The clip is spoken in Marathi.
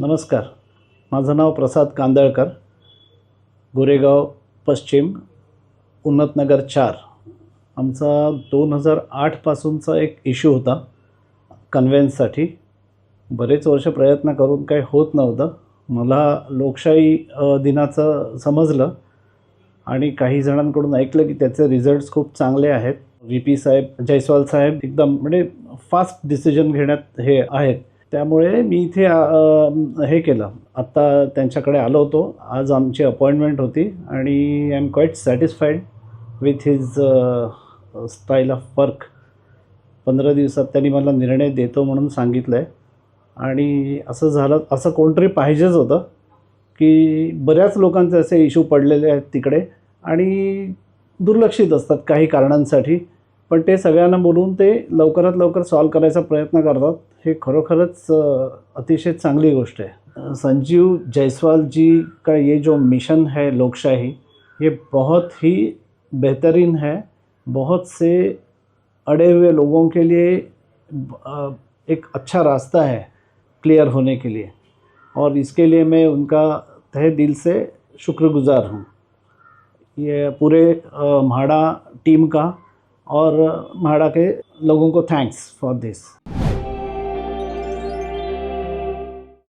नमस्कार. माझं नाव प्रसाद कांदळकर. गोरेगाव पश्चिम उन्नतनगर चार. आमचा दोन हजार आठपासूनचा एक इश्यू होता. कन्व्हेन्ससाठी बरेच वर्ष प्रयत्न करून काही होत नव्हतं. मला लोकशाही दिनाचं समजलं आणि काही जणांकडून ऐकलं की त्याचे रिझल्ट्स खूप चांगले आहेत. व्ही पी साहेब जयस्वाल साहेब एकदम म्हणजे फास्ट डिसिजन घेण्यात हे आहेत. त्यामुळे मी इथे हे केलं. आत्ता त्यांच्याकडे आलो होतो. आज आमची अपॉइंटमेंट होती आणि I am quite satisfied with his style of work. पंधरा दिवसात त्यांनी मला निर्णय देतो म्हणून सांगितलं आहे आणि असं झालं असं कोणतरी पाहिजेच होतं की बऱ्याच लोकांचे असे इश्यू पडलेले आहेत तिकडे आणि दुर्लक्षित असतात काही कारणांसाठी. पण ते सगळ्यांना बोलून ते लवकरात लवकर सॉल्व करायचा प्रयत्न करतात. हे खरोखरच अतिशय चांगली गोष्ट है संजीव जायसवाल जी का ये जो मिशन है लोकशाही, ये बहुत ही बेहतरीन है. बहुत से अड़े हुए लोगों के लिए एक अच्छा रास्ता है क्लियर होने के लिए. और इसके लिए मैं उनका तहे दिल से शुक्रगुजार हूँ. ये पूरे म्हाडा टीम का और म्हाडा के लोगों को थैंक्स फॉर दिस